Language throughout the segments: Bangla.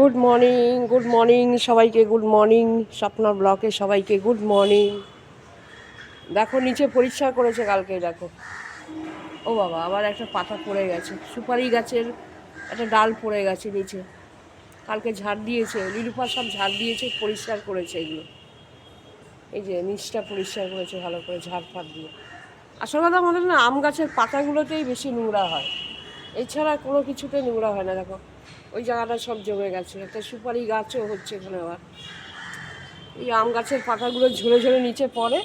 গুড মর্নিং গুড মর্নিং সবাইকে গুড মর্নিং স্বপ্না ব্লকে সবাইকে গুড মর্নিং দেখো, নিচে পরিষ্কার করেছে কালকে, দেখো। ও বাবা, আবার একটা পাতা পড়ে গেছে। সুপারি গাছের একটা ডাল পড়ে গেছে নিচে। কালকে ঝাড় দিয়েছে লিলুফা সব ঝাড় দিয়েছে, পরিষ্কার করেছে এগুলো। এই যে, নিচটা পরিষ্কার করেছে, ভালো করে ঝাড় ফাড় দিয়ে। আসল কথা আমাদের না, আম গাছের পাতাগুলোতেই বেশি নোংরা হয়। এছাড়া কোনো কিছুতে নোংরা হয় না, দেখো। ওই জায়গাটা সব জমে গেছে। একটা সুপারি গাছও হচ্ছে এখানে আবার। এই আম গাছের পাতাগুলো ঝরে ঝরে নিচে পড়ে।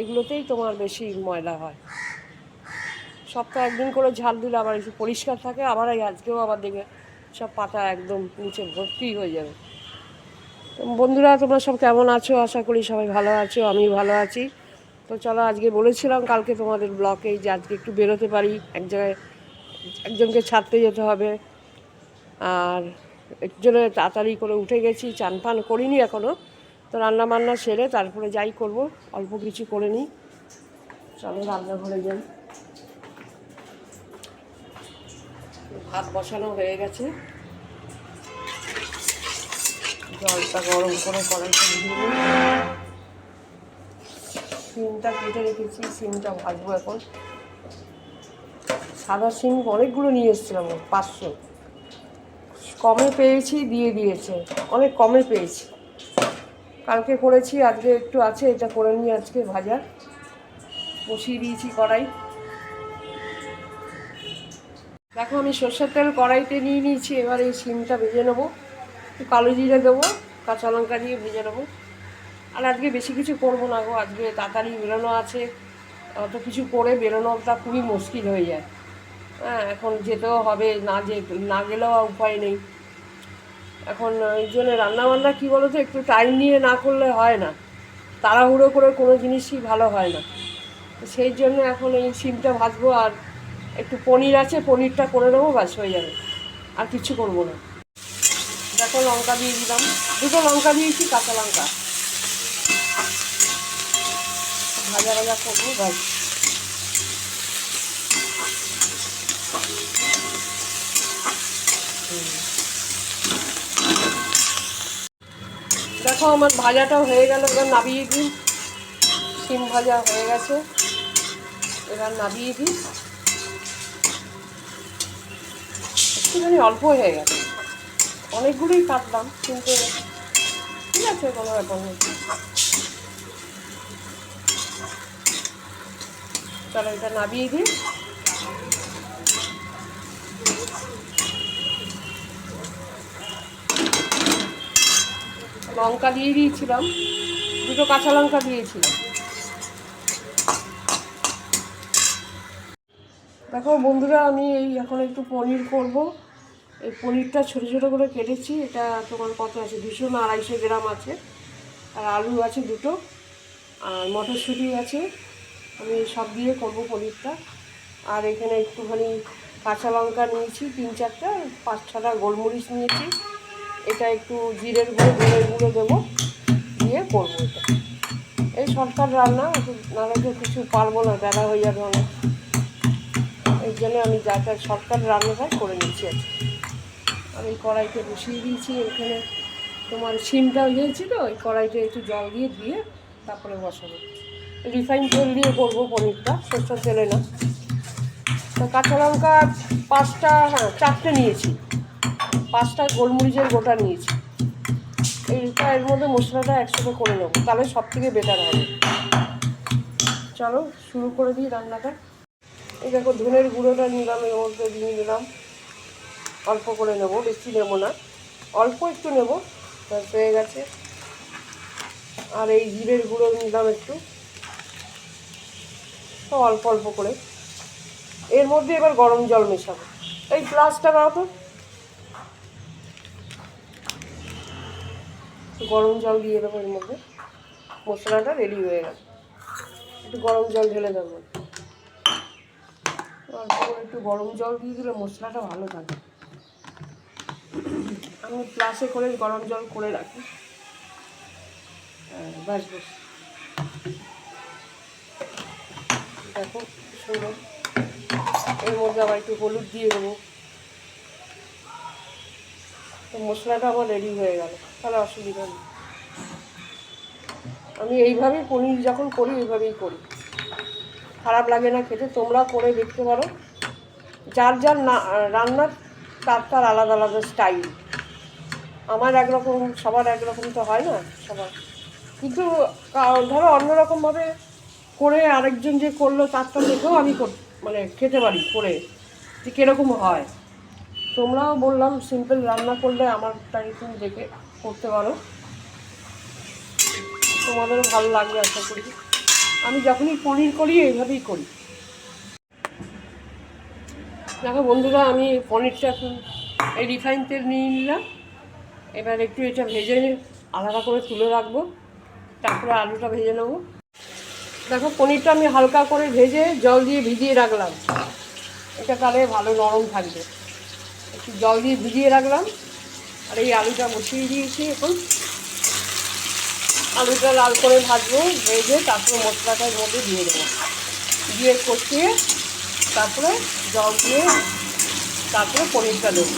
এগুলোতেই তোমার বেশি ময়লা হয়। সপ্তাহে একদিন করে ঝাল দিলে আবার একটু পরিষ্কার থাকে। আবার এই আজকেও আবার দেখবে সব পাতা একদম নিচে ভর্তি হয়ে যাবে। বন্ধুরা, তোমরা সব কেমন আছো? আশা করি সবাই ভালো আছো আমি ভালো আছি। তো চলো আজকে বলেছিলাম, কালকে তোমাদের ব্লকে যে আজকে একটু বেরোতে পারি। এক জায়গায় একজনকে ছাড়তে যেতে হবে। আর একজনে তাড়াতাড়ি করে উঠে গেছি, চান পান করিনি এখনও তো রান্না বান্না সেরে তারপরে যাই করব, অল্প কিছু করে নিই। চলো রান্নাঘরে যাই। ভাত বসানো হয়ে গেছে। জলটা গরম করে কড়াইতে সিমটা কেটে রেখেছি, সিমটা ভাজবো এখন। সাদা সিম অনেকগুলো নিয়ে এসেছিলাম, পাঁচশো। কমে পেয়েছি, দিয়ে দিয়েছে। অনেক কমে পেয়েছি। কালকে করেছি, আজকে একটু আছে, এটা করে নিই আজকে ভাজা বসিয়ে দিয়েছি কড়াই। দেখো, আমি সর্ষের তেল কড়াইতে নিয়ে নিয়েছি, এবার এই সিমটা ভেজে নেব। কালো জিরে দেবো, কাঁচা লঙ্কা দিয়ে ভেজে নেব। আর আজকে বেশি কিছু করব না গো, আজকে তাড়াতাড়ি বেরোনো আছে। অত কিছু করে বেরোনোটা খুবই মুশকিল হয়ে যায়। হ্যাঁ এখন যেতেও হবে, না যে না গেলেও উপায় নেই। এখন এই জন্য রান্নাবান্না কী বলো তো একটু টাইম নিয়ে না করলে হয় না। তাড়াহুড়ো করে কোনো জিনিসই ভালো হয় না। সেই জন্য এখন এই সিমটা ভাজবো আর একটু পনির আছে, পনিরটা করে নেব, ব্যাস, হয়ে যাবে। আর কিছু করব না। দেখো, লঙ্কা দিয়ে দিলাম। দুটো লঙ্কা দিয়েছি, কাঁচা লঙ্কা। ভাজা ভাজা করব, ব্যাস। দেখো আমার ভাজাটাও হয়ে গেল, এবার নাবিয়ে দিই। সিম ভাজা হয়ে গেছে। এবার নাবিয়ে দিই। একটুখানি অল্প হয়ে গেছে। অনেকগুলোই কাটলাম, কিন্তু ঠিক আছে, কোনো ব্যাপার নেই। চলো এটা নাবিয়ে দিই। লঙ্কা দিয়ে দিয়েছিলাম, দুটো কাঁচা লঙ্কা দিয়েছিলাম। দেখো বন্ধুরা, আমি এই এখন একটু পনির করব। এই পনিরটা ছোটো ছোটো করে কেটেছি, এটা তোমার কত আছে? দুশো না আড়াইশো গ্রাম আছে। আর আলু আছে দুটো, আর মটরশুঁটি আছে। আমি সব দিয়ে করব পনিরটা। আর এখানে একটুখানি কাঁচা লঙ্কা নিয়েছি, তিন চারটা, পাঁচ ছটা গোলমরিচ নিয়েছি। এটা একটু জিরের গুঁড়ো, ধনের গুঁড়ো দেবো। দিয়ে করব এটা। এই শর্টকাট রান্না নাহলে তো কিছু পারব না, বেলা হয়ে যাবে অনেক। এই জন্য আমি যা যা শর্টকাট রান্নাটা করে নিচ্ছি আর এই কড়াইতে বসিয়ে দিয়েছি এখানে তোমার সিমটা হয়েছি তো ওই কড়াইতে একটু জল দিয়ে দিয়ে তারপরে বসাবো। রিফাইন তেল দিয়ে করব পনিরটা, সরষের তেলে না। তো কাঁচা লঙ্কা পাঁচটা হ্যাঁ চারটে নিয়েছি। পাঁচটা গোলমরিচের গোটা নিয়েছি। এইটা এর মধ্যে মশলাটা একসাথে করে নেব, তাহলে সব থেকে বেটার হবে। চলো, শুরু করে দিই রান্নাটা। এই দেখো, ধনের গুঁড়োটা নিলাম, এর মধ্যে দিয়ে দিলাম। অল্প করে নেব, বেশি নেব না। অল্প একটু নেব হয়ে গেছে। আর এই জিরের গুঁড়ো নিলাম একটু। তো অল্প অল্প করে। এর মধ্যে এবার গরম জল মেশাবো। এই গ্লাসটা দাও তো। গরম জল দিয়ে দেবো এর মধ্যে। মশলাটা রেডি হয়ে গেল। একটু গরম জল ঢেলে দেবো। অল্প একটু গরম জল দিয়ে দিলে মশলাটা ভালো থাকে। আমি প্লাসে করে গরম জল করে রাখি। ব্যাস ব্যাস। দেখো, সুন্দর। এর মধ্যে আবার একটু হলুদ দিয়ে দেবো। তো মশলাটা আমার রেডি হয়ে গেল, তাহলে অসুবিধা নেই। আমি এইভাবেই পনির যখন করি, এইভাবেই করি। খারাপ লাগে না খেতে, তোমরা করে দেখতে পারো। যার যার না, রান্নার তার তার আলাদা আলাদা স্টাইল আমার একরকম, সবার একরকম তো হয় না, সবার। কিন্তু ধরো অন্যরকমভাবে করে আরেকজন যে করল তারটা দেখেও আমি মানে খেতে পারি, করে। যে কীরকম হয়। তোমরাও বললাম সিম্পল রান্না করলে আমার তাই তুমি দেখে করতে পারো। তোমাদেরও ভালো লাগবে আশা করি। আমি যখনই পনির করি, এইভাবেই করি। দেখো বন্ধুরা, আমি পনিরটা এখন এই রিফাইন তেল নিয়ে নিলাম। এবার একটু এটা ভেজে আলাদা করে তুলে রাখব। তারপরে আলুটা ভেজে নেব। দেখো, পনিরটা আমি হালকা করে ভেজে জল দিয়ে ভিজিয়ে রাখলাম। এটা তাহলে ভালো নরম থাকবে। একটু জল দিয়ে ভিজিয়ে রাখলাম। আর এই আলুটা বসিয়ে দিয়েছি এখন। আলুটা লাল করে ভাজবো, ভেজে তারপরে মশলাটার মধ্যে দিয়ে দেবো। দিয়ে কষিয়ে তারপরে জল দিয়ে তারপরে পনিরটা দেবো।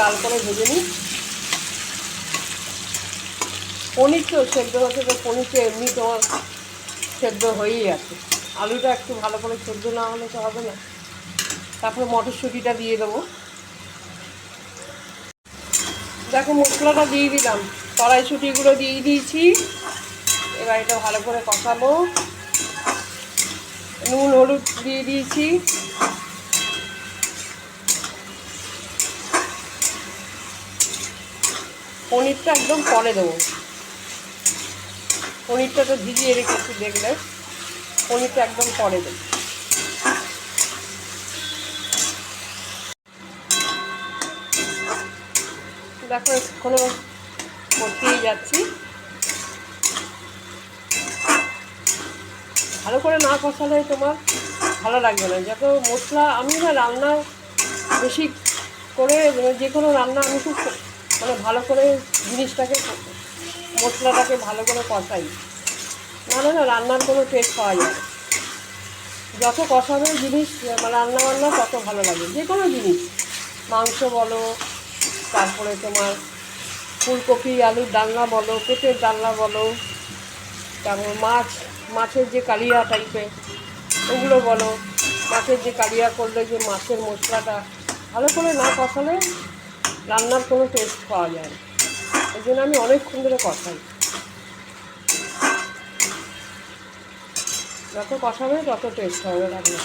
লাল করে ভেজে নিই। পনির তো সেদ্ধ হচ্ছে, তো পনির তো এমনি তোমার সেদ্ধ হয়েই আছে। আলুটা একটু ভালো করে সেদ্ধ না হলে তো হবে না। তারপরে মটরশুঁটিটা দিয়ে দেবো। দেখো মশলাটা দিয়ে দিলাম। কড়াইশুঁটিগুলো দিয়ে দিয়েছি। এবার এটা ভালো করে কষাবো। নুন, হলুদ দিয়ে দিয়েছি। পনিরটা একদম পরে দেবো। পনিরটা তো ভিজিয়ে রেখেছি দেখলে। পনিরটা একদম পরে দেবো। দেখো, এখনও করতেই যাচ্ছি। ভালো করে না কষালে তোমার ভালো লাগবে না। যত মশলা, আমি না রান্না বেশি করে মানে যে কোনো রান্না আমি খুব মানে ভালো করে জিনিসটাকে, মশলাটাকে ভালো করে কষাই। নাহলে না রান্নার কোনো টেস্ট পাওয়া যায় না। যত কষানো জিনিস রান্না বান্না তত ভালো লাগে। যে কোনো জিনিস, মাংস বলো তারপরে তোমার ফুলকপি, আলুর ডালনা বলো, পেঁপের ডালনা বলো, তারপর মাছ, মাছের যে কালিয়া টাইপের ওগুলো বলো। মাছের যে কালিয়া করলে যে মাছের মশলাটা ভালো করে না কষালে রান্নার কোনো টেস্ট পাওয়া যায় না। ওই জন্য আমি অনেকক্ষণ ধরে কষাই। যত কষাবে তত টেস্ট হবে রান্না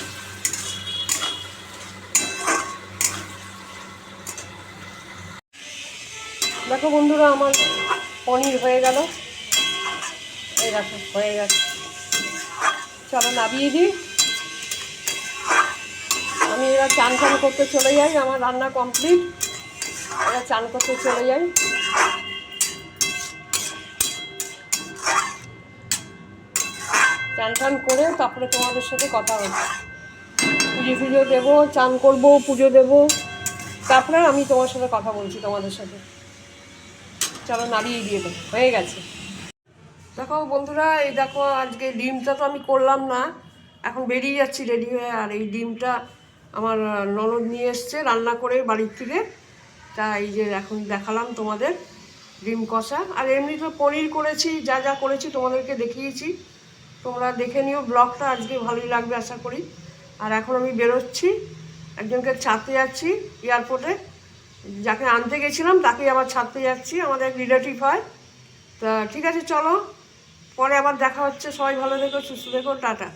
দেখো বন্ধুরা, আমার পনির হয়ে গেল। এই দেখো, হয়ে গেছে। চলো নামিয়ে দিই। আমি এবার চান চান করতে চলে যাই, আমার রান্না কমপ্লিট। এবার চান করতে চলে যাই। চান টান করে তারপরে তোমাদের সাথে কথা হচ্ছে। পুজো ফুজো দেবো, চান করব, পুজো দেবো। তারপরে আমি তোমার সাথে কথা বলছি, তোমাদের সাথে। চলো নাড়িয়ে দিয়ে দেবো। হয়ে গেছে। দেখো বন্ধুরা, এই দেখো আজকে ডিমটা তো আমি করলাম না। এখন বেরিয়ে যাচ্ছি রেডি হয়ে, আর এই ডিমটা আমার ননদ নিয়ে এসছে রান্না করে বাড়ির থেকে। তা এই যে এখন দেখালাম তোমাদের ডিম কষা। আর এমনি তো পনির করেছি, যা যা করেছি তোমাদেরকে দেখিয়েছি। তোমরা দেখে নিও, ব্লগটা আজকে ভালোই লাগবে আশা করি। আর এখন আমি বেরোচ্ছি, একজনকে ছাতে যাচ্ছি এয়ারপোর্টে যাকে আনতে গেছিলাম, তাকেই আবার ছাড়তে যাচ্ছি, আমাদের রিলেটিভ হয়। তা ঠিক আছে, চলো। পরে আবার দেখা হচ্ছে। সবাই ভালো দেখো সুস্থ দেখো টাটা।